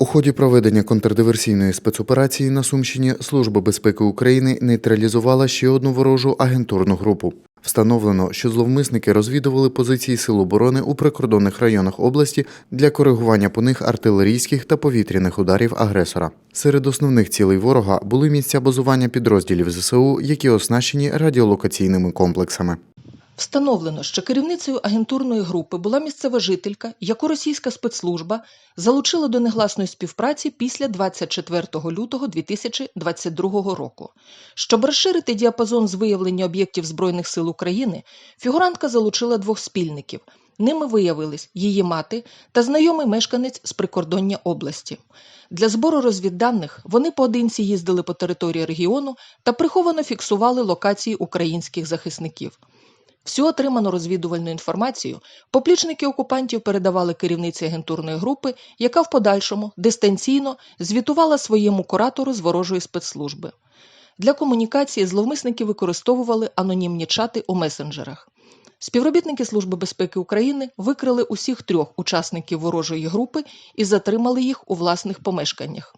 У ході проведення контрдиверсійної спецоперації на Сумщині Служба безпеки України нейтралізувала ще одну ворожу агентурну групу. Встановлено, що зловмисники розвідували позиції Сил оборони у прикордонних районах області для коригування по них артилерійських та повітряних ударів агресора. Серед основних цілей ворога були місця базування підрозділів ЗСУ, які оснащені радіолокаційними комплексами. Встановлено, що керівницею агентурної групи була місцева жителька, яку російська спецслужба залучила до негласної співпраці після 24 лютого 2022 року. Щоб розширити діапазон з виявлення об'єктів Збройних сил України, фігурантка залучила двох спільників. Ними виявились її мати та знайомий мешканець з прикордоння області. Для збору розвідданих вони поодинці їздили по території регіону та приховано фіксували локації українських захисників. Всю отриману розвідувальну інформацію поплічники окупантів передавали керівниці агентурної групи, яка в подальшому дистанційно звітувала своєму куратору з ворожої спецслужби. Для комунікації зловмисники використовували анонімні чати у месенджерах. Співробітники Служби безпеки України викрили усіх трьох учасників ворожої групи і затримали їх у власних помешканнях.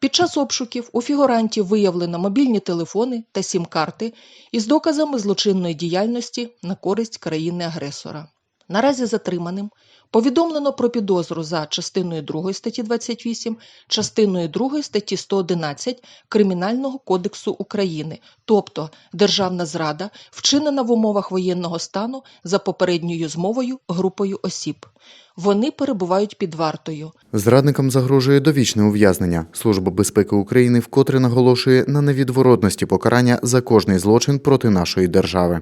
Під час обшуків у фігурантів виявлено мобільні телефони та сім-карти із доказами злочинної діяльності на користь країни-агресора. Наразі затриманим повідомлено про підозру за частиною 2 статті 28, частиною 2 статті 111 Кримінального кодексу України, тобто державна зрада, вчинена в умовах воєнного стану за попередньою змовою групою осіб. Вони перебувають під вартою. Зрадникам загрожує довічне ув'язнення. Служба безпеки України вкотре наголошує на невідворотності покарання за кожний злочин проти нашої держави.